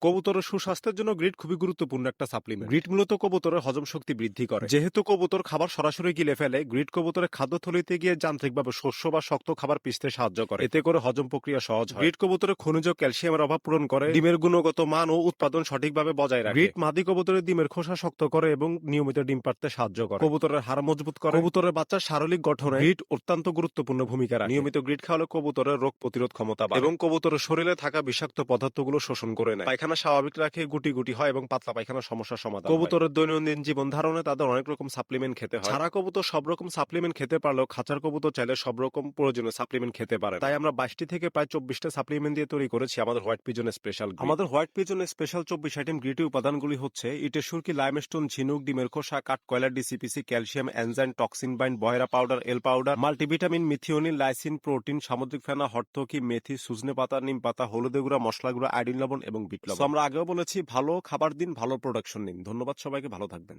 কবুতরের সুস্বাস্থ্যের জন্য গ্রিড খুবই গুরুত্বপূর্ণ একটা সাপ্লিমেন্ট গ্রিড মূলত কবুতরের হজম শক্তি বৃদ্ধি করে। যেহেতু কবুতর খাবার সরাসরি গিলে ফেলে গ্রিড কবুতরের খাদ্যথলিতে গিয়ে যান্ত্রিকভাবে শস্য বা শক্ত খাবার পিষতে সাহায্য করে। এতে করে হজম প্রক্রিয়া সহজ হয়। গ্রিড কবুতরের খনিজ ক্যালসিয়ামের অভাব পূরণ করে ডিমের গুণগত মান ও উৎপাদন সঠিকভাবে বজায় রাখে। গ্রিড মাদি কবুতরের ডিমের খোসা শক্ত করে এবং নিয়মিত ডিম পাড়তে সাহায্য করে। কবুতরের হাড় মজবুত করে। কবুতরের বাচ্চার শারীরিক গঠনে গ্রিড অত্যন্ত গুরুত্বপূর্ণ ভূমিকা রাখে। নিয়মিত গ্রিড খাওয়ালে কবুতরের রোগ প্রতিরোধ ক্ষমতা বাড়ে। এবং কবুতরের শরীরে থাকা বিষাক্ত পদার্থগুলো শোষণ করে নেয়। পায়খানা স্বাভাবিক রাখে গুটি গুটি হয় এবং পাতলা পায়খানার সমস্যার সমাধান কবুতরের দৈনন্দিন জীবন ধারণে তাদের অনেক রকম সাপ্লিমেন্ট খেতে হয়। ছাড়া কবুতর সব রকম সাপ্লিমেন্ট খেতে পারলেও খাঁচার কবুতর চাইলে সব রকম প্রয়োজনীয় সাপ্লিমেন্ট খেতে পারে তাই আমরা বাইশটি থেকে প্রায় চব্বিশটা সাপ্লিমেন্ট দিয়ে তৈরি করেছি আমাদের হোয়াইট পিজনের স্পেশাল আমাদের হোয়াইট পিজনের স্পেশাল চব্বিশ আইটেম গ্রিটি উপাদানগুলি হচ্ছে ইটের সুরকি লাইমস্টোন ঝিনুক ডিমের খোসা কাঠ কয়লা ডিসিপিসি ক্যালসিয়াম এনজাইন টক্সিন বাইন বয়রা পাউডার এল powder multivitamin methionine lysine protein সামুদ্রিক ফেনা হর্তকি মেথি সুজনে পাতা নিম পাতা হলুদে গুঁড়া মশলা গুঁড়া আইডিন লবণ এবং বিট লবণ। আমরা আগেও বলেছি ভালো খাবার দিন ভালো প্রোডাকশন নিন। ধন্যবাদ সবাইকে ভালো থাকবেন।